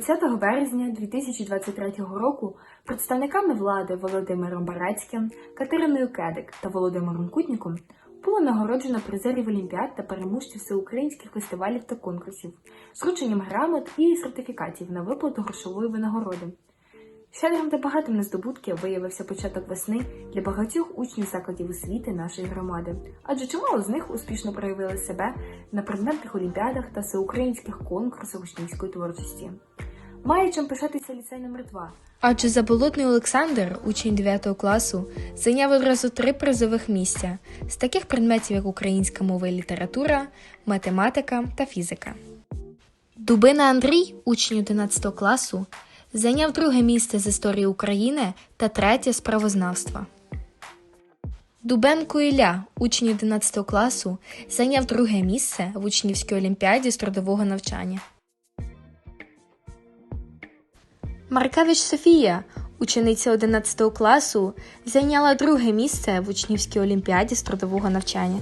20 березня 2023 року представниками влади Володимиром Барацьким, Катериною Кедик та Володимиром Кутніком було нагороджено призерів Олімпіад та переможців всеукраїнських фестивалів та конкурсів з врученням грамот і сертифікатів на виплату грошової винагороди. Щедрим та багатим на здобутки виявився початок весни для багатьох учнів закладів освіти нашої громади, адже чимало з них успішно проявили себе на предметних олімпіадах та всеукраїнських конкурсах учнівської творчості. Має чим пишатися ліцей номер 2 Адже Заболотний Олександр, учень 9 класу, зайняв одразу три призових місця з таких предметів, як українська мова і література, математика та фізика. Дубина Андрій, учень 11 класу, зайняв друге місце з історії України та третє з правознавства. Дубенко Ілля, учень 11 класу, зайняв друге місце в учнівській олімпіаді з трудового навчання. Маркевич Софія, учениця 11 класу, зайняла друге місце в учнівській олімпіаді з трудового навчання.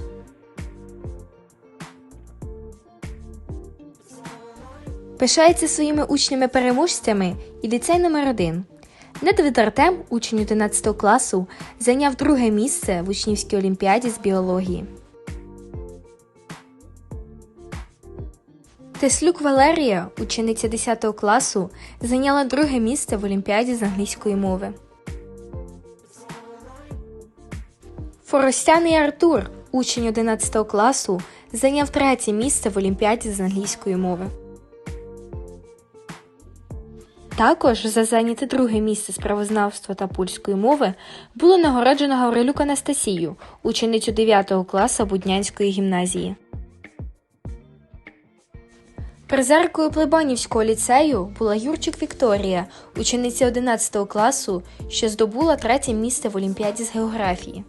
Пишається своїми учнями-переможцями і ліцей номер 1 Недвід Артем, учень 11 класу, зайняв друге місце в учнівській олімпіаді з біології. Теслюк Валерія, учениця 10 класу, зайняла друге місце в Олімпіаді з англійської мови. Форостяний Артур, учень 11 класу, зайняв третє місце в Олімпіаді з англійської мови. Також за зайняте друге місце з правознавства та польської мови було нагороджено Гаврилюк Анастасію, ученицю 9 класу Буднянської гімназії. Призеркою Плебанівського ліцею була Юрчик Вікторія, учениця 11 класу, що здобула третє місце в Олімпіаді з географії.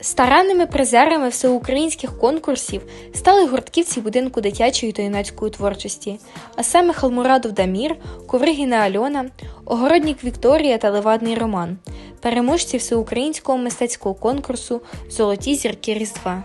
Старанними призерами всеукраїнських конкурсів стали гуртківці будинку дитячої та юнацької творчості, а саме Халмурадов Дамір, Ковригіна Альона, Огороднік Вікторія та Левадний Роман, переможці всеукраїнського мистецького конкурсу Золоті зірки Різдва.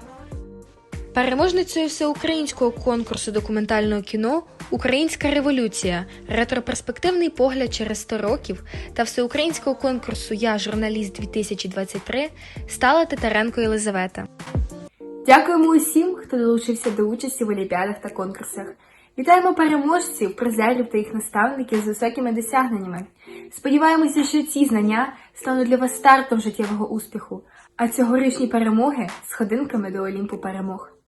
Переможницею всеукраїнського конкурсу документального кіно Українська революція, ретроперспективний погляд через 100 років та всеукраїнського конкурсу Я журналіст 2023 стала Титаренко Єлизавета. Дякуємо усім, хто долучився до участі в олімпіадах та конкурсах. Вітаємо переможців, призерів та їх наставників з високими досягненнями. Сподіваємося, що ці знання стануть для вас стартом життєвого успіху, а цьогорічні перемоги сходинками до Олімпу перемог.